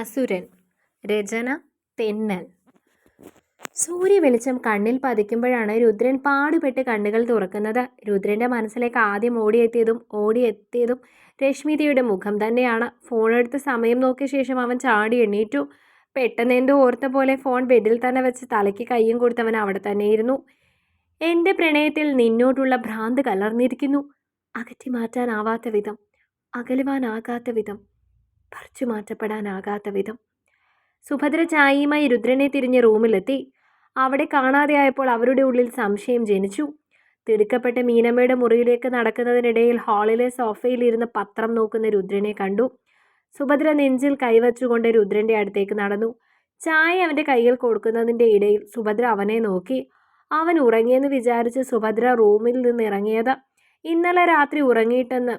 അസുരൻ രചന തെന്നൽ. സൂര്യ വെളിച്ചം കണ്ണിൽ പതിക്കുമ്പോഴാണ് രുദ്രൻ പാടുപെട്ട് കണ്ണുകൾ തുറക്കുന്നത്. രുദ്രന്റെ മനസ്സിലേക്ക് ആദ്യം ഓടിയെത്തിയതും ഓടിയെത്തിയതും രശ്മിതയുടെ മുഖം തന്നെയാണ്. ഫോൺ എടുത്ത് സമയം നോക്കിയ ശേഷം അവൻ ചാടി എണ്ണീറ്റു പെട്ടെന്ന് എന്തോ ഓർത്ത പോലെ ഫോൺ ബെഡിൽ തന്നെ വെച്ച് തലയ്ക്ക് കയ്യും കൊടുത്തവൻ അവിടെ തന്നെയിരുന്നു. എന്റെ പ്രണയത്തിൽ നിന്നോട്ടുള്ള ഭ്രാന്ത് കലർന്നിരിക്കുന്നു. അകറ്റി മാറ്റാനാവാത്ത വിധം അകലുവാനാകാത്ത വിധം പറിച്ചു മാറ്റപ്പെടാനാകാത്ത വിധം. സുഭദ്ര ചായയുമായി രുദ്രനെ തിരിഞ്ഞ് റൂമിലെത്തി. അവിടെ കാണാതെയായപ്പോൾ അവരുടെ ഉള്ളിൽ സംശയം ജനിച്ചു. തിടുക്കപ്പെട്ട മീനമ്മയുടെ മുറിയിലേക്ക് നടക്കുന്നതിനിടയിൽ ഹാളിലെ സോഫയിൽ ഇരുന്ന് പത്രം നോക്കുന്ന രുദ്രനെ കണ്ടു. സുഭദ്ര നെഞ്ചിൽ കൈവച്ചുകൊണ്ട് രുദ്രന്റെ അടുത്തേക്ക് നടന്നു. ചായ അവന്റെ കയ്യിൽ കൊടുക്കുന്നതിന്റെ ഇടയിൽ സുഭദ്ര അവനെ നോക്കി. അവൻ ഉറങ്ങിയെന്ന് വിചാരിച്ച് സുഭദ്ര റൂമിൽ നിന്ന് ഇറങ്ങിയത്. ഇന്നലെ രാത്രി ഉറങ്ങിയിട്ടെന്ന്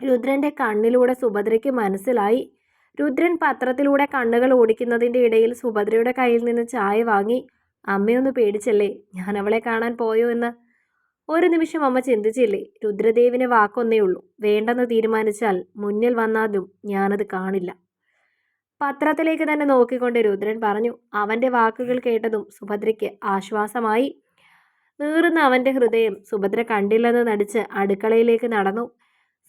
രുദ്രന്റെ കണ്ണിലൂടെ സുഭദ്രയ്ക്ക് മനസ്സിലായി. രുദ്രൻ പത്രത്തിലൂടെ കണ്ണുകൾ ഓടിക്കുന്നതിന്റെ ഇടയിൽ സുഭദ്രയുടെ കയ്യിൽ നിന്ന് ചായ വാങ്ങി അമ്മയൊന്ന് പേടിച്ചല്ലേ ഞാൻ അവളെ കാണാൻ പോയോ എന്ന്? ഒരു നിമിഷം അമ്മ ചിന്തിച്ചില്ലേ രുദ്രദേവിന് വാക്കൊന്നേ ഉള്ളൂ. വേണ്ടെന്ന് തീരുമാനിച്ചാൽ മുന്നിൽ വന്നാലും ഞാനത് കാണില്ല. പത്രത്തിലേക്ക് തന്നെ നോക്കിക്കൊണ്ട് രുദ്രൻ പറഞ്ഞു. അവന്റെ വാക്കുകൾ കേട്ടതും സുഭദ്രയ്ക്ക് ആശ്വാസമായി. നീറുന്ന അവന്റെ ഹൃദയം സുഭദ്ര കണ്ടില്ലെന്ന് നടിച്ച് അടുക്കളയിലേക്ക് നടന്നു.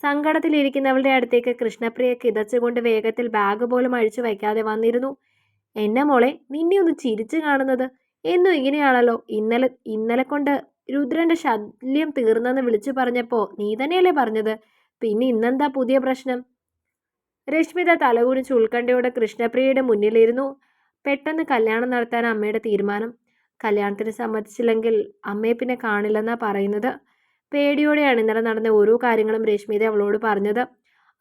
സങ്കടത്തിലിരിക്കുന്നവളുടെ അടുത്തേക്ക് കൃഷ്ണപ്രിയ കിതച്ചുകൊണ്ട് വേഗത്തിൽ ബാഗ് പോലും അഴിച്ചു വയ്ക്കാതെ വന്നിരുന്നു. എന്നെ മോളെ നിന്നെ ഒന്ന് ചിരിച്ചു കാണുന്നത്? എന്നും ഇങ്ങനെയാണല്ലോ. ഇന്നലെ ഇന്നലെ കൊണ്ട് രുദ്രന്റെ ശല്യം തീർന്നെന്ന് വിളിച്ചു പറഞ്ഞപ്പോൾ നീ തന്നെയല്ലേ പറഞ്ഞത്? പിന്നെ ഇന്നെന്താ പുതിയ പ്രശ്നം? രശ്മിത തലകുനിച്ച് ഉൾക്കണ്ഠയോടെ കൃഷ്ണപ്രിയയുടെ മുന്നിലിരുന്നു. പെട്ടെന്ന് കല്യാണം നടത്താൻ അമ്മയുടെ തീരുമാനം. കല്യാണത്തിന് സമ്മതിച്ചില്ലെങ്കിൽ അമ്മയെ പിന്നെ കാണില്ലെന്നാ പറയുന്നത്. പേടിയോടെയാണ് ഇന്നലെ നടന്ന ഓരോ കാര്യങ്ങളും രശ്മിത അവളോട് പറഞ്ഞത്.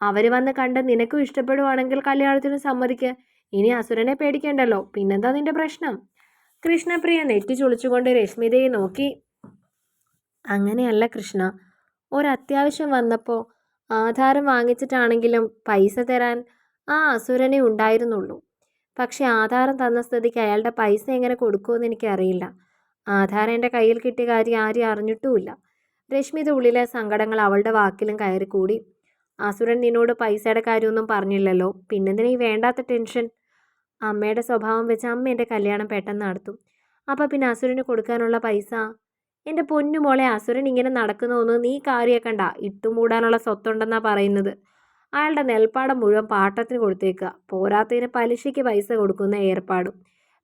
അവർ വന്ന് കണ്ട് നിനക്കും ഇഷ്ടപ്പെടുവാണെങ്കിൽ കല്യാണത്തിന് സമ്മതിക്ക്. ഇനി അസുരനെ പേടിക്കണ്ടല്ലോ. പിന്നെന്താ നിന്റെ പ്രശ്നം? കൃഷ്ണപ്രിയ നെറ്റി ചുളിച്ചുകൊണ്ട് രശ്മിതയെ നോക്കി. അങ്ങനെയല്ല കൃഷ്ണ. ഒരത്യാവശ്യം വന്നപ്പോൾ ആധാരം വാങ്ങിച്ചിട്ടാണെങ്കിലും പൈസ തരാൻ ആ അസുരനെ ഉണ്ടായിരുന്നുള്ളൂ. പക്ഷെ ആധാരം തന്ന സ്ഥിതിക്ക് അയാളുടെ പൈസ എങ്ങനെ കൊടുക്കുമെന്ന് എനിക്കറിയില്ല. ആധാരം എന്റെ കയ്യിൽ കിട്ടിയ കാര്യം ആരും അറിഞ്ഞിട്ടുമില്ല. രശ്മിയുടെ ഉള്ളിലെ സങ്കടങ്ങൾ അവളുടെ വാക്കിലും കയറിക്കൂടി. അസുരൻ നിന്നോട് പൈസയുടെ കാര്യമൊന്നും പറഞ്ഞില്ലല്ലോ. പിന്നെന്തിനാ ഈ വേണ്ടാത്ത ടെൻഷൻ? അമ്മയുടെ സ്വഭാവം വെച്ച് അമ്മ എന്റെ കല്യാണം പെട്ടെന്ന് നടത്തും. അപ്പോൾ പിന്നെ അസുരന് കൊടുക്കാനുള്ള പൈസ? എന്റെ പൊന്നു മോളെ അസുരൻ ഇങ്ങനെ നടക്കുന്നതൊന്ന് നീ കാര്യമാക്കണ്ട ഇട്ടുമൂടാനുള്ള സ്വത്തുണ്ടെന്നാണ് പറയുന്നത്. അയാളുടെ നെൽപ്പാടം മുഴുവൻ പാട്ടത്തിന് കൊടുത്തേക്കുക. പോരാത്തതിന് പലിശയ്ക്ക് പൈസ കൊടുക്കുന്ന ഏർപ്പാടും.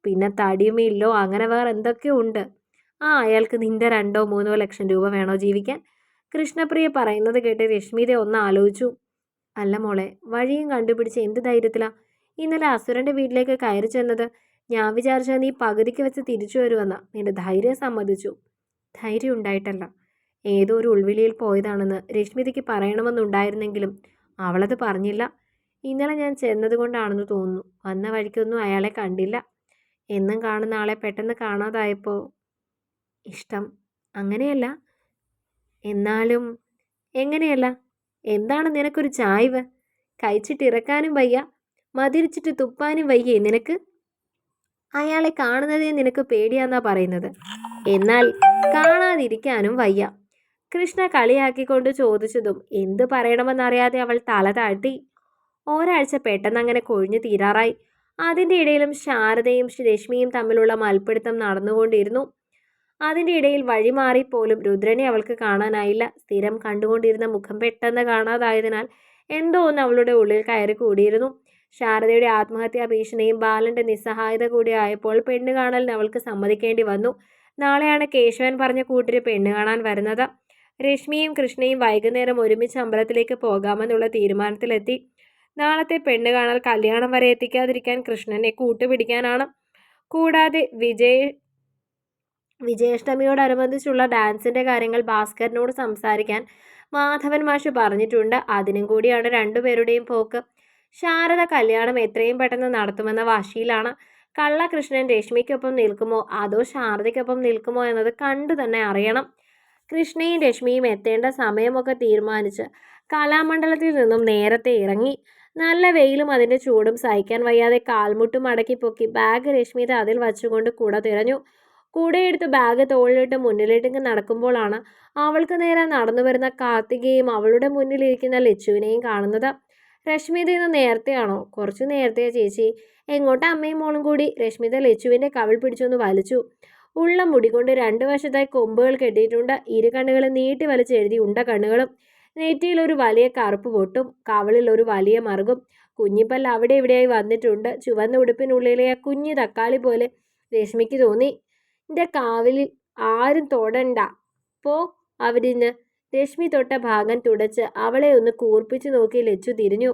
പിന്നെ തടിയുമില്ലോ അങ്ങനെ വേറെ എന്തൊക്കെയോ ഉണ്ട്. ആ അയാൾക്ക് നിന്റെ രണ്ടോ മൂന്നോ ലക്ഷം രൂപ വേണോ ജീവിക്കാൻ? കൃഷ്ണപ്രിയ പറയുന്നത് കേട്ട് രശ്മിത ഒന്ന് ആലോചിച്ചു. അല്ല മോളെ വഴിയും കണ്ടുപിടിച്ച് എന്ത് ധൈര്യത്തിലാ? ഇന്നലെ അസുരന്റെ വീട്ടിലേക്ക് കയറി ചെന്നത് ഞാൻ വിചാരിച്ചാൽ നീ പകുതിക്ക് വെച്ച് തിരിച്ചു വരുവെന്ന നിന്റെ ധൈര്യം സമ്മതിച്ചു. ധൈര്യം ഉണ്ടായിട്ടല്ല. ഏതോ ഒരു ഉൾവിളിയിൽ പോയതാണെന്ന് രശ്മിതയ്ക്ക് പറയണമെന്നുണ്ടായിരുന്നെങ്കിലും അവളത് പറഞ്ഞില്ല. ഇന്നലെ ഞാൻ ചെന്നതുകൊണ്ടാണെന്ന് തോന്നുന്നു. വന്ന വഴിക്കൊന്നും അയാളെ കണ്ടില്ല. എന്നും കാണുന്ന ആളെ പെട്ടെന്ന് കാണാതായപ്പോൾ ഇഷ്ടം. അങ്ങനെയല്ല. എന്നാലും എങ്ങനെയല്ല? എന്താണ് നിനക്കൊരു ചായ്വ്? കഴിച്ചിട്ട് ഇറക്കാനും വയ്യ. മതിരിച്ചിട്ട് തുപ്പാനും വയ്യേ നിനക്ക്? അയാളെ കാണുന്നതേ നിനക്ക് പേടിയാന്നാ പറയുന്നത്. എന്നാൽ കാണാതിരിക്കാനും വയ്യ. കൃഷ്ണ കളിയാക്കിക്കൊണ്ട് ചോദിച്ചതും എന്ത് പറയണമെന്നറിയാതെ അവൾ തല താഴ്ത്തി. ഒരാഴ്ച പെട്ടെന്ന് അങ്ങനെ കൊഴിഞ്ഞു തീരാറായി. അതിന്റെ ഇടയിലും ശാരദയും രശ്മിയും തമ്മിലുള്ള മൽപ്പിടുത്തം നടന്നുകൊണ്ടിരുന്നു. അതിന്റെ ഇടയിൽ വഴിമാറിപ്പോലും രുദ്രനെ അവൾക്ക് കാണാനായില്ല. സ്ഥിരം കണ്ടുകൊണ്ടിരുന്ന മുഖം പെട്ടെന്ന് കാണാതായതിനാൽ എന്തോ ഒന്ന് അവളുടെ ഉള്ളിൽ കയറി കൂടിയിരുന്നു. ശാരദയുടെ ആത്മഹത്യാ ഭീഷണിയും ബാലന്റെ നിസ്സഹായത കൂടി ആയപ്പോൾ പെണ്ണ് കാണലിന് അവൾക്ക് സമ്മതിക്കേണ്ടി വന്നു. നാളെയാണ് കേശവൻ പറഞ്ഞ കൂട്ടര് പെണ്ണ് കാണാൻ വരുന്നത്. രശ്മിയും കൃഷ്ണയും വൈകുന്നേരം ഒരുമിച്ച് അമ്പലത്തിലേക്ക് പോകാമെന്നുള്ള തീരുമാനത്തിലെത്തി. നാളത്തെ പെണ്ണ് കാണൽ കല്യാണം വരെ എത്തിക്കാതിരിക്കാൻ കൃഷ്ണനെ കൂട്ടുപിടിക്കാനാണ്. കൂടാതെ വിജയ് വിജയാഷ്ടമിയോടനുബന്ധിച്ചുള്ള ഡാൻസിന്റെ കാര്യങ്ങൾ ഭാസ്കരനോട് സംസാരിക്കാൻ മാധവൻ മാഷ് പറഞ്ഞിട്ടുണ്ട്. അതിനും കൂടിയാണ് രണ്ടുപേരുടെയും പോക്ക്. ശാരദ കല്യാണം എത്രയും പെട്ടെന്ന് നടത്തുമെന്ന വാശിയിലാണ് കള്ളകൃഷ്ണൻ രശ്മിക്കൊപ്പം നിൽക്കുമോ? അതോ ശാരദയ്ക്കൊപ്പം നിൽക്കുമോ എന്നത് കണ്ടു തന്നെ അറിയണം. കൃഷ്ണയും രശ്മിയും എത്തേണ്ട സമയമൊക്കെ തീരുമാനിച്ച് കലാമണ്ഡലത്തിൽ നിന്നും നേരത്തെ ഇറങ്ങി. നല്ല വെയിലും അതിന്റെ ചൂടും സഹിക്കാൻ വയ്യാതെ കാൽമുട്ടും മടക്കി പൊക്കി ബാഗ് രശ്മിത അതിൽ വച്ചുകൊണ്ട് കൂടെ തിരഞ്ഞു. കൂടെയെടുത്ത് ബാഗ് തോളിലിട്ട് മുന്നിലിട്ട് നടക്കുമ്പോഴാണ് അവൾക്ക് നേരെ നടന്നു വരുന്ന കാർത്തികയും അവളുടെ മുന്നിലിരിക്കുന്ന ലച്ചുവിനെയും കാണുന്നത്. രശ്മിത ഇന്ന് നേരത്തെയാണോ? കുറച്ചു നേരത്തെയാ ചേച്ചി. എങ്ങോട്ട് അമ്മയും മോളും കൂടി? രശ്മിത ലച്ചുവിന്റെ കവിൾ പിടിച്ചൊന്ന് വലിച്ചു. ഉള്ള മുടി കൊണ്ട് രണ്ട് വശത്തായി കൊമ്പുകൾ കെട്ടിയിട്ടുണ്ട്. ഇരു കണ്ണുകളും നീട്ടി വലിച്ചെഴുതി ഉണ്ട കണ്ണുകളും. നെറ്റിയിൽ ഒരു വലിയ കറുപ്പ് പൊട്ടും. കവളിൽ ഒരു വലിയ മറുകും. കുഞ്ഞിപ്പല്ല് അവിടെ ഇവിടെയായി വന്നിട്ടുണ്ട്. ചുവന്ന ഉടുപ്പിനുള്ളിലെ ആ കുഞ്ഞു തക്കാളി പോലെ രശ്മിക്ക് തോന്നി. എന്റെ കാവലിൽ ആരും തൊടണ്ട. പോ. അവിടുന്ന് രശ്മി തൊട്ട ഭാഗം തുടച്ച് അവളെ ഒന്ന് കൂർപ്പിച്ചു നോക്കി ലച്ചു തിരിഞ്ഞു.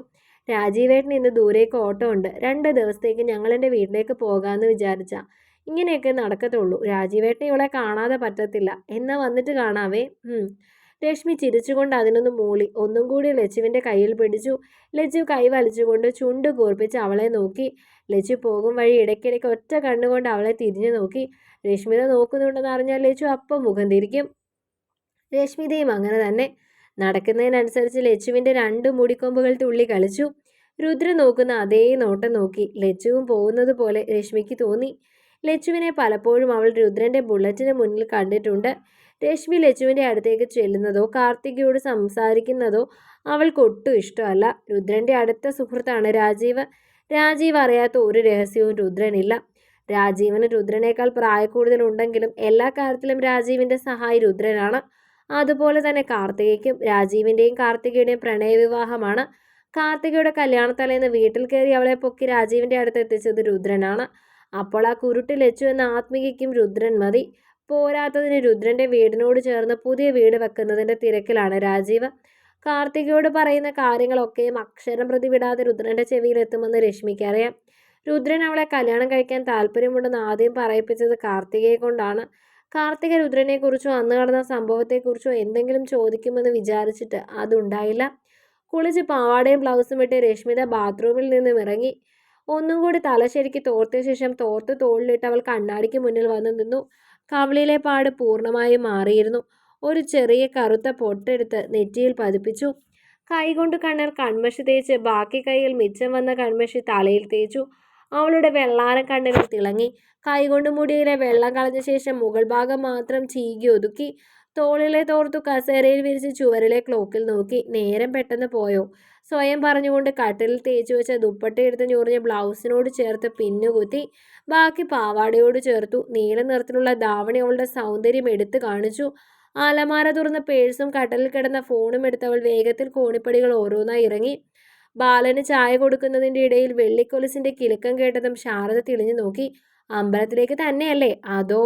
രാജീവേട്ടൻ ഇന്ന് ദൂരേക്ക് ഓട്ടോ ഉണ്ട്. രണ്ട് ദിവസത്തേക്ക് ഞങ്ങൾ എന്റെ വീട്ടിലേക്ക് പോകാമെന്ന് വിചാരിച്ച. ഇങ്ങനെയൊക്കെ നടക്കത്തുള്ളൂ. രാജീവേട്ടൻ ഇവളെ കാണാതെ പറ്റത്തില്ല. എന്നാ വന്നിട്ട് കാണാവേ? രശ്മി ചിരിച്ചുകൊണ്ട് അതിനൊന്ന് മൂളി. ഒന്നും കൂടി ലച്ചുവിന്റെ കയ്യിൽ പിടിച്ചു. ലച്ചു കൈ വലിച്ചുകൊണ്ട് ചുണ്ട് കൂർപ്പിച്ച് അവളെ നോക്കി. ലച്ചു പോകും വഴി ഇടയ്ക്കിടയ്ക്ക് ഒറ്റ കണ്ണുകൊണ്ട് അവളെ തിരിഞ്ഞു നോക്കി. രശ്മിത നോക്കുന്നുണ്ടെന്ന് അറിഞ്ഞാൽ ലച്ചു അപ്പം മുഖം തിരിക്കും. രശ്മിതയും അങ്ങനെ തന്നെ. നടക്കുന്നതിനനുസരിച്ച് ലച്ചുവിന്റെ രണ്ട് മുടിക്കൊമ്പുകൾ തുള്ളി കളിച്ചു. രുദ്ര നോക്കുന്ന അതേ നോട്ടം നോക്കി ലച്ചുവും പോകുന്നത് പോലെ രശ്മിക്ക് തോന്നി. ലച്ചുവിനെ പലപ്പോഴും അവൾ രുദ്രന്റെ ബുള്ളറ്റിന് മുന്നിൽ കണ്ടിട്ടുണ്ട്. രശ്മി ലച്ചുവിന്റെ അടുത്തേക്ക് ചെല്ലുന്നതോ കാർത്തികയോട് സംസാരിക്കുന്നതോ അവൾക്കൊട്ടും ഇഷ്ടമല്ല. രുദ്രന്റെ അടുത്ത സുഹൃത്താണ് രാജീവ്. രാജീവ് അറിയാത്ത ഒരു രഹസ്യവും രുദ്രനില്ല. രാജീവന് രുദ്രനേക്കാൾ പ്രായക്കൂടുതലുണ്ടെങ്കിലും എല്ലാ കാര്യത്തിലും രാജീവിന്റെ സഹായി രുദ്രനാണ്. അതുപോലെ തന്നെ കാർത്തികയ്ക്കും രാജീവിന്റെയും കാർത്തികയുടെയും പ്രണയവിവാഹമാണ്. കാർത്തികയുടെ കല്യാണത്തലേന്ന് വീട്ടിൽ കയറി അവളെ പൊക്കി രാജീവിന്റെ അടുത്ത് എത്തിച്ചത് രുദ്രനാണ്. അപ്പോൾ ആ കുരുട്ട് ലച്ചു എന്ന ആത്മികയ്ക്കും രുദ്രൻ മതി. പോരാത്തതിന് രുദ്രന്റെ വീടിനോട് ചേർന്ന് പുതിയ വീട് വെക്കുന്നതിന്റെ തിരക്കിലാണ് രാജീവ്. കാർത്തികയോട് പറയുന്ന കാര്യങ്ങളൊക്കെയും അക്ഷരം പ്രതി രുദ്രന്റെ രുദ്രന്റെ ചെവിയിലെത്തുമെന്ന് രശ്മിക്കറിയാം രുദ്രൻ അവളെ കല്യാണം കഴിക്കാൻ താല്പര്യമുണ്ടെന്ന് ആദ്യം പറയിപ്പിച്ചത് കാർത്തികയെ കൊണ്ടാണ്. കാർത്തിക രുദ്രനെക്കുറിച്ചോ അന്ന് നടന്ന സംഭവത്തെക്കുറിച്ചോ എന്തെങ്കിലും ചോദിക്കുമെന്ന് വിചാരിച്ചിട്ട് അതുണ്ടായില്ല. കുളിച്ച് പാവാടയും ബ്ലൗസും ഇട്ട് രശ്മിത ബാത്റൂമിൽ നിന്നും ഇറങ്ങി. ഒന്നും കൂടി തലശരിക്ക് തോർത്തിയ ശേഷം തോർത്ത് തോളിലിട്ട് അവൾ കണ്ണാടിക്ക് മുന്നിൽ വന്നു നിന്നു. കവളിലെ പാട് പൂർണമായും മാറിയിരുന്നു. ഒരു ചെറിയ കറുത്ത പൊട്ടെടുത്ത് നെറ്റിയിൽ പതിപ്പിച്ചു. കൈകൊണ്ട് കണ്ണിൽ കൺമഷി തേച്ച് ബാക്കി കൈയിൽ മിച്ചം വന്ന കൺമഷി തലയിൽ തേച്ചു. അവളുടെ വെള്ളാര കണ്ണുകൾ തിളങ്ങി കൈകൊണ്ട് മുടിയിലെ വെള്ളം കളഞ്ഞ ശേഷം മുകൾ ഭാഗം മാത്രം ചീകി ഒതുക്കി തോളിലെ തോർത്തു കസേരയിൽ വിരിച്ച് ചുവരിലെ ക്ലോക്കിൽ നോക്കി. നേരം പെട്ടെന്ന് പോയോ? സ്വയം പറഞ്ഞുകൊണ്ട് കട്ടിലിൽ തേച്ചു വെച്ച ദുപ്പട്ടയെടുത്ത് ഞൊറിഞ്ഞ ബ്ലൗസിനോട് ചേർത്ത് പിന്നുകുത്തി. ബാക്കി പാവാടയോട് ചേർത്തു. നീല നിറത്തിലുള്ള ധാവണി അവളുടെ സൗന്ദര്യം എടുത്തു കാണിച്ചു. അലമാര തുറന്ന പേഴ്സും കട്ടലിൽ കിടന്ന ഫോണും എടുത്ത് അവൾ വേഗത്തിൽ കോണിപ്പടികൾ ഓരോന്നായി ഇറങ്ങി. ബാലന് ചായ കൊടുക്കുന്നതിന്റെ ഇടയിൽ വെള്ളിക്കൊലിസിന്റെ കിലുക്കം കേട്ടതും ശാരദ തിളിഞ്ഞു നോക്കി. അമ്പലത്തിലേക്ക് തന്നെയല്ലേ? അതോ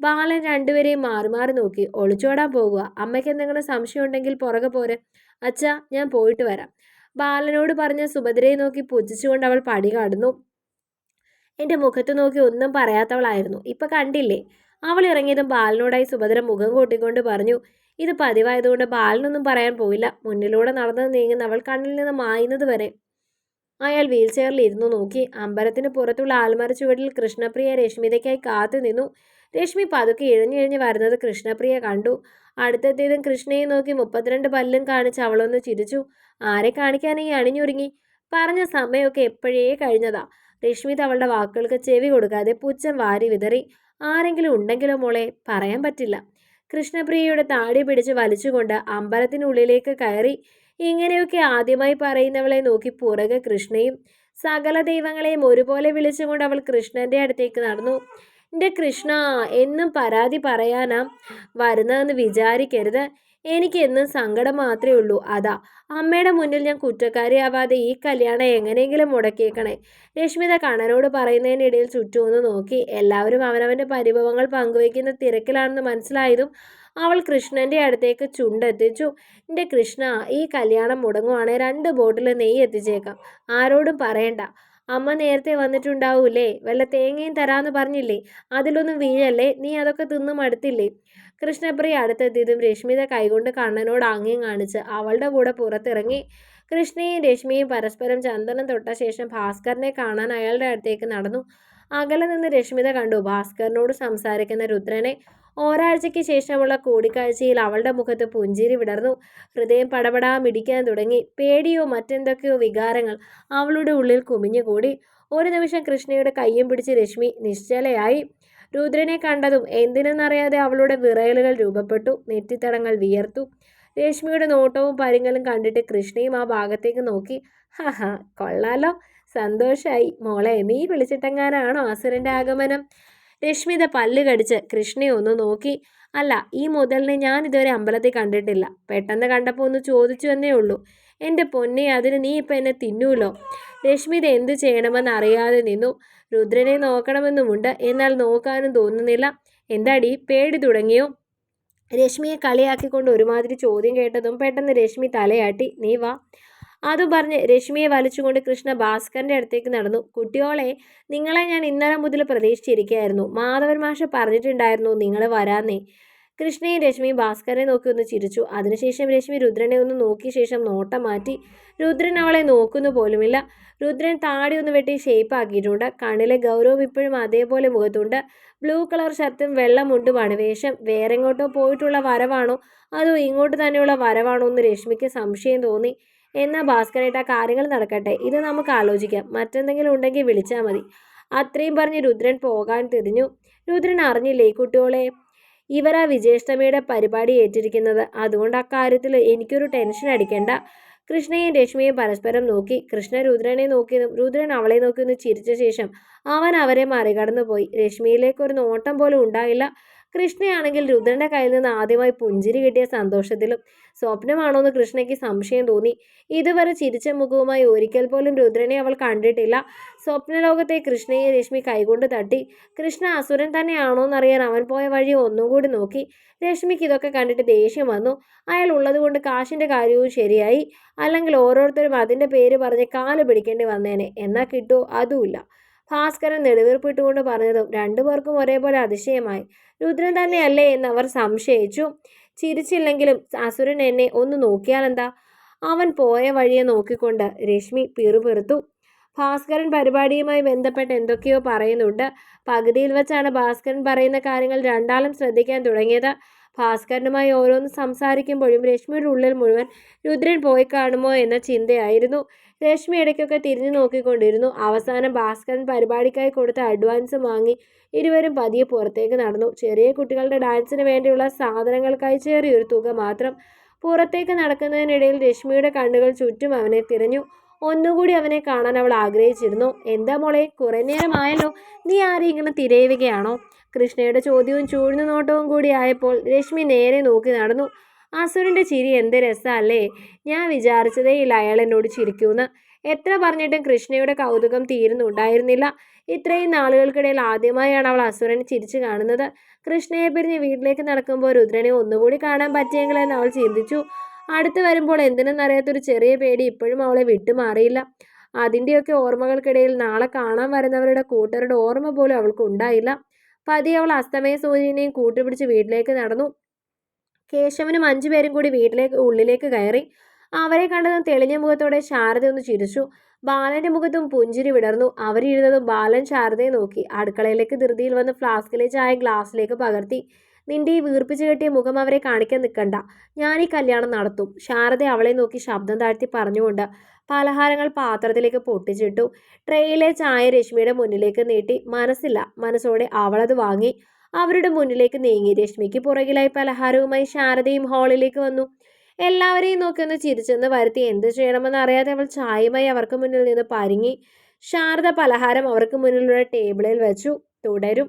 ബാലൻ രണ്ടുപേരെയും മാറി മാറി നോക്കി. ഒളിച്ചോടാൻ പോകുക അമ്മയ്ക്ക് എന്തെങ്കിലും സംശയം ഉണ്ടെങ്കിൽ പുറകെ പോരെ. അച്ഛാ ഞാൻ പോയിട്ട് വരാം. ബാലനോട് പറഞ്ഞ സുഭദ്രയെ നോക്കി പുച്ഛിച്ചുകൊണ്ട് അവൾ പടി കടന്നു. എന്റെ മുഖത്ത് നോക്കി ഒന്നും പറയാത്തവളായിരുന്നു. ഇപ്പൊ കണ്ടില്ലേ? അവൾ ഇറങ്ങിയതും ബാലനോടായി സുഭദ്ര മുഖം കൂട്ടിക്കൊണ്ട് പറഞ്ഞു ഇത് പതിവായതുകൊണ്ട് ബാലനൊന്നും പറയാൻ പോയില്ല. മുന്നിലൂടെ നടന്നു നീങ്ങുന്ന അവൾ കണ്ണിൽ നിന്ന് മായുന്നത് വരെ. അയാൾ വീൽ ചെയറിൽ ഇരുന്നു നോക്കി. അമ്പലത്തിന് പുറത്തുള്ള ആൽമര ചുവടിൽ കൃഷ്ണപ്രിയ രശ്മിതയ്ക്കായി കാത്തു നിന്നു. രശ്മി പതുക്കെ ഇഴഞ്ഞിഴഞ്ഞ് വരുന്നത് കൃഷ്ണപ്രിയ കണ്ടു. അടുത്തെത്തിയതും കൃഷ്ണയെ നോക്കി മുപ്പത്തിരണ്ട് പല്ലും കാണിച്ച് അവളൊന്ന് ചിരിച്ചു. ആരെ കാണിക്കാനായി അണിഞ്ഞൊരുങ്ങി? പറഞ്ഞ സമയമൊക്കെ എപ്പോഴേ കഴിഞ്ഞതാ? രശ്മിത അവളുടെ വാക്കുകൾക്ക് ചെവി കൊടുക്കാതെ പുച്ഛം വാരി വിതറി. ആരെങ്കിലും ഉണ്ടെങ്കിലോ മോളെ? പറയാൻ പറ്റില്ല. കൃഷ്ണപ്രിയയുടെ താടി പിടിച്ച് വലിച്ചുകൊണ്ട് അമ്പലത്തിനുള്ളിലേക്ക് കയറി ഇങ്ങനെയൊക്കെ ആദ്യമായി പറയുന്നവളെ നോക്കി പുറകെ കൃഷ്ണയും സകല ദൈവങ്ങളെയും ഒരുപോലെ വിളിച്ചുകൊണ്ട് അവൾ കൃഷ്ണന്റെ അടുത്തേക്ക് നടന്നു. എന്റെ കൃഷ്ണ എന്നും പരാതി പറയാനാ വരുന്നതെന്ന് വിചാരിക്കരുത്. എനിക്ക് എന്നും സങ്കടം മാത്രമേ ഉള്ളൂ. അതാ അമ്മയുടെ മുന്നിൽ ഞാൻ കുറ്റക്കാരിയാവാതെ ഈ കല്യാണം എങ്ങനെയെങ്കിലും മുടക്കിയേക്കണേ. രശ്മിത കണ്ണനോട് പറയുന്നതിനിടയിൽ ചുറ്റുമൊന്ന് നോക്കി എല്ലാവരും അവനവന്റെ പരിഭവങ്ങൾ പങ്കുവയ്ക്കുന്ന തിരക്കിലാണെന്ന് മനസ്സിലായതും അവൾ കൃഷ്ണന്റെ അടുത്തേക്ക് ചുണ്ടെത്തിച്ചു. എന്റെ കൃഷ്ണ ഈ കല്യാണം മുടങ്ങുവാണെങ്കിൽ രണ്ട് ബോട്ടിൽ നെയ്യ് എത്തിച്ചേക്കാം. ആരോടും പറയണ്ട. അമ്മ നേരത്തെ വന്നിട്ടുണ്ടാവൂലേ? വല്ല തേങ്ങയും തരാമെന്ന് പറഞ്ഞില്ലേ? അതിലൊന്നും വീഴല്ലേ? നീ അതൊക്കെ തിന്ന് മടുത്തില്ലേ? കൃഷ്ണപ്രിയ അടുത്തെത്തിയതും രശ്മിത കൈകൊണ്ട് കണ്ണനോട് ആംഗ്യം കാണിച്ച് അവളുടെ കൂടെ പുറത്തിറങ്ങി. കൃഷ്ണയും രശ്മിയും പരസ്പരം ചന്ദനം തൊട്ട ശേഷം ഭാസ്കറിനെ കാണാൻ അയാളുടെ അടുത്തേക്ക് നടന്നു. അകലെ നിന്ന് രശ്മിത കണ്ടു. ഭാസ്കറിനോട് സംസാരിക്കുന്ന രുദ്രനെ ഒരാഴ്ചയ്ക്ക് ശേഷമുള്ള കൂടിക്കാഴ്ചയിൽ അവളുടെ മുഖത്ത് പുഞ്ചിരി വിടർന്നു. ഹൃദയം പടപടാ മിടിക്കാൻ തുടങ്ങി. പേടിയോ മറ്റെന്തൊക്കെയോ വികാരങ്ങൾ അവളുടെ ഉള്ളിൽ കുമിഞ്ഞുകൂടി. ഒരു നിമിഷം കൃഷ്ണയുടെ കയ്യും പിടിച്ച് രശ്മി നിശ്ചലയായി. രുദ്രനെ കണ്ടതും എന്തിനെന്നറിയാതെ അവളുടെ വിറയലുകൾ രൂപപ്പെട്ടു. നെറ്റിത്തടങ്ങൾ വിയർത്തു. രശ്മിയുടെ നോട്ടവും പരിങ്ങലും കണ്ടിട്ട് കൃഷ്ണയും ആ ഭാഗത്തേക്ക് നോക്കി. ഹാ കൊള്ളാലോ. സന്തോഷായി. മോളെ നീ വിളിച്ചിട്ടെങ്ങാനാണോ അസുരന്റെ ആഗമനം? രശ്മിത പല്ല് കടിച്ച് കൃഷ്ണയെ ഒന്ന് നോക്കി. അല്ല ഈ മുതലിനെ ഞാൻ ഇതുവരെ അമ്പലത്തിൽ കണ്ടിട്ടില്ല. പെട്ടെന്ന് കണ്ടപ്പോൾ ഒന്ന് ചോദിച്ചു എന്നേ ഉള്ളൂ. എന്റെ പൊന്നെ അതിന് നീ ഇപ്പം എന്നെ തിന്നൂലോ? രശ്മിത എന്ത് ചെയ്യണമെന്ന് അറിയാതെ നിന്നു. രുദ്രനെ നോക്കണമെന്നുമുണ്ട്. എന്നാൽ നോക്കാനും തോന്നുന്നില്ല. എന്താടി പേടി തുടങ്ങിയോ? രശ്മിയെ കളിയാക്കിക്കൊണ്ട് ഒരുമാതിരി ചോദ്യം കേട്ടതും പെട്ടെന്ന് രശ്മി തലയാട്ടി നീ വാ. അത് പറഞ്ഞ് രശ്മിയെ വലിച്ചുകൊണ്ട് കൃഷ്ണ ഭാസ്കറിന്റെ അടുത്തേക്ക് നടന്നു. കുട്ടിയോളെ നിങ്ങളെ ഞാൻ ഇന്നലെ മുതൽ പ്രതീക്ഷിച്ചിരിക്കുകയായിരുന്നു. മാധവൻ മാഷ പറഞ്ഞിട്ടുണ്ടായിരുന്നു നിങ്ങൾ വരാന്നേ കൃഷ്ണയും രശ്മിയും ഭാസ്കരനെ നോക്കി ഒന്ന് ചിരിച്ചു. അതിനുശേഷം രശ്മി രുദ്രനെ ഒന്ന് നോക്കിയ ശേഷം നോട്ടം മാറ്റി. രുദ്രൻ അവളെ നോക്കുന്നു പോലുമില്ല. രുദ്രൻ താടി ഒന്ന് വെട്ടി ഷേപ്പ് ആക്കിയിട്ടുണ്ട് കണ്ണിലെ ഗൗരവം ഇപ്പോഴും അതേപോലെ മുഖത്തുണ്ട്. ബ്ലൂ കളർ ഷർട്ടും വെള്ള മുണ്ടുമാണ് വേഷം വേറെ എങ്ങോട്ടോ പോയിട്ടുള്ള വരവാണോ? അതോ ഇങ്ങോട്ട് തന്നെയുള്ള വരവാണോ എന്ന് രശ്മിക്ക് സംശയം തോന്നി. എന്നാൽ ഭാസ്കരേട്ട കാര്യങ്ങൾ നടക്കട്ടെ. ഇത് നമുക്ക് ആലോചിക്കാം. മറ്റെന്തെങ്കിലും ഉണ്ടെങ്കിൽ വിളിച്ചാൽ മതി. അത്രയും പറഞ്ഞ് രുദ്രൻ പോകാൻ തിരിഞ്ഞു. രുദ്രൻ അറിഞ്ഞില്ലേ കുട്ടികളെ ഇവരാ വിജയഷ്ടമിയുടെ പരിപാടി ഏറ്റിരിക്കുന്നത്. അതുകൊണ്ട് അക്കാര്യത്തിൽ എനിക്കൊരു ടെൻഷൻ അടിക്കേണ്ട. കൃഷ്ണയും രശ്മിയും പരസ്പരം നോക്കി. കൃഷ്ണ രുദ്രനെ നോക്കിയതും രുദ്രൻ അവളെ നോക്കി ഒന്ന് ചിരിച്ച ശേഷം അവൻ അവരെ മറികടന്നു പോയി രശ്മിയിലേക്ക് ഒരു നോട്ടം പോലും ഉണ്ടായില്ല. കൃഷ്ണയാണെങ്കിൽ രുദ്രന്റെ കയ്യിൽ നിന്ന് ആദ്യമായി പുഞ്ചിരി കിട്ടിയ സന്തോഷത്തിലും സ്വപ്നമാണോ എന്ന് കൃഷ്ണയ്ക്ക് സംശയം തോന്നി. ഇതുവരെ ചിരിച്ച മുഖവുമായി ഒരിക്കൽ പോലും രുദ്രനെ അവൾ കണ്ടിട്ടില്ല. സ്വപ്നലോകത്തെ കൃഷ്ണയെ രശ്മി കൈകൊണ്ട് തട്ടി. കൃഷ്ണ അസുരൻ തന്നെയാണോ എന്നറിയാൻ അവൻ പോയ വഴി ഒന്നും കൂടി നോക്കി. രശ്മിക്ക് ഇതൊക്കെ കണ്ടിട്ട് ദേഷ്യം വന്നു. അയാൾ ഉള്ളതുകൊണ്ട് കാശിന്റെ കാര്യവും ശരിയായി. അല്ലെങ്കിൽ ഓരോരുത്തരും അതിന്റെ പേര് പറഞ്ഞ് കാൽ പിടിക്കേണ്ടി വന്നേനെ. എന്നാൽ കിട്ടുമോ അതുമില്ല. ഭാസ്കരൻ നെടുവീർപ്പിട്ടുകൊണ്ട് പറഞ്ഞതും രണ്ടുപേർക്കും ഒരേപോലെ അതിശയമായി. രുദ്രൻ തന്നെയല്ലേ എന്ന് അവർ സംശയിച്ചു. ചിരിച്ചില്ലെങ്കിലും അസുരൻ എന്നെ ഒന്ന് നോക്കിയാലെന്താ? അവൻ പോയ വഴിയെ നോക്കിക്കൊണ്ട് രശ്മി പിറുപിറുത്തു. ഭാസ്കരൻ പരിപാടിയുമായി ബന്ധപ്പെട്ട് എന്തൊക്കെയോ പറയുന്നുണ്ട്. പകുതിയിൽ വെച്ചാണ് ഭാസ്കരൻ പറയുന്ന കാര്യങ്ങൾ രണ്ടാളും ശ്രദ്ധിക്കാൻ തുടങ്ങിയത്. ഭാസ്കരനുമായി ഓരോന്ന് സംസാരിക്കുമ്പോഴും രശ്മിയുടെ ഉള്ളിൽ മുഴുവൻ രുദ്രൻ പോയി കാണുമോ എന്ന ചിന്തയായിരുന്നു. രശ്മി ഇടയ്ക്കൊക്കെ തിരിഞ്ഞു നോക്കിക്കൊണ്ടിരുന്നു. അവസാനം ഭാസ്കരൻ പരിപാടിക്കായി കൊടുത്ത അഡ്വാൻസ് വാങ്ങി ഇരുവരും പതിയെ പുറത്തേക്ക് നടന്നു. ചെറിയ കുട്ടികളുടെ ഡാൻസിന് വേണ്ടിയുള്ള സാധനങ്ങൾക്കായി ചെറിയൊരു തുക മാത്രം. പുറത്തേക്ക് നടക്കുന്നതിനിടയിൽ രശ്മിയുടെ കണ്ണുകൾ ചുറ്റും അവനെ തിരഞ്ഞു. ഒന്നുകൂടി അവനെ കാണാൻ അവൾ ആഗ്രഹിച്ചിരുന്നു. എന്താ മോളെ കുറേ നേരമായല്ലോ. നീ ഇങ്ങനെ തിരയുകയാണോ? കൃഷ്ണയുടെ ചോദ്യവും ചൂഴ്ന്നു നോട്ടവും കൂടി ആയപ്പോൾ രശ്മി നേരെ നോക്കി നടന്നു. അസുരന്റെ ചിരി എന്ത് രസമല്ലേ? ഞാൻ വിചാരിച്ചതേ ഇല്ല അയാൾ എന്നോട് ചിരിക്കൂന്ന്. എത്ര പറഞ്ഞിട്ടും കൃഷ്ണയുടെ കൗതുകം തീരുന്നുണ്ടായിരുന്നില്ല ഇത്രയും നാളുകൾക്കിടയിൽ ആദ്യമായാണ് അവൾ അസുരനെ ചിരിച്ചു കാണുന്നത്. കൃഷ്ണയെ പിരിഞ്ഞ് വീട്ടിലേക്ക് നടക്കുമ്പോൾ രുദ്രനെ ഒന്നുകൂടി കാണാൻ പറ്റിയെങ്കിലെന്ന് അവൾ ചിന്തിച്ചു. അടുത്ത് വരുമ്പോൾ എന്തിനെന്നറിയാത്തൊരു ചെറിയ പേടി ഇപ്പോഴും അവളെ വിട്ടുമാറിയില്ല. അതിന്റെയൊക്കെ ഓർമ്മകൾക്കിടയിൽ നാളെ കാണാൻ വരുന്നവരുടെ കൂട്ടരുടെ ഓർമ്മ പോലും അവൾക്ക് ഉണ്ടായില്ല. പതി അവൾ അസ്തമയ സൂര്യനെയും കൂട്ടുപിടിച്ച് വീട്ടിലേക്ക് നടന്നു. കേശവനും അഞ്ചു പേരും കൂടി വീട്ടിലേക്ക് ഉള്ളിലേക്ക് കയറി. അവരെ കണ്ടതും തെളിഞ്ഞ മുഖത്തോടെ ശാരദ ഒന്ന് ചിരിച്ചു. ബാലന്റെ മുഖത്തും പുഞ്ചിരി വിടർന്നു. അവരിരുന്നതും ബാലൻ ശാരദയെ നോക്കി. അടുക്കളയിലേക്ക് ധൃതിയിൽ വന്ന് ഫ്ലാസ്കിലെ ചായ ഗ്ലാസ്സിലേക്ക് പകർത്തി. നിന്റെ ഈ വീർപ്പിച്ചു കെട്ടിയ മുഖം അവരെ കാണിക്കാൻ നിൽക്കണ്ട ഞാൻ ഈ കല്യാണം നടത്തും. ശാരദ അവളെ നോക്കി ശബ്ദം താഴ്ത്തി പറഞ്ഞുകൊണ്ട് പലഹാരങ്ങൾ പാത്രത്തിലേക്ക് പൊട്ടിച്ചിട്ടു. ട്രെയിലെ ചായ രശ്മിയുടെ മുന്നിലേക്ക് നീട്ടി. മനസ്സില്ല. മനസ്സോടെ അവളത് വാങ്ങി. അവരുടെ മുന്നിലേക്ക് നീങ്ങി. രശ്മിക്ക് പുറകിലായി പലഹാരവുമായി ശാരദയും ഹാളിലേക്ക് വന്നു. എല്ലാവരെയും നോക്കി ഒന്ന് ചിരിച്ചെന്ന് വരുത്തി. എന്ത് ചെയ്യണമെന്ന് അറിയാതെ അവൾ ചായയുമായി അവർക്ക് മുന്നിൽ നിന്ന് പരിങ്ങി. ശാരദ പലഹാരം അവർക്ക് മുന്നിലുള്ള ടേബിളിൽ വെച്ചു. തുടരും.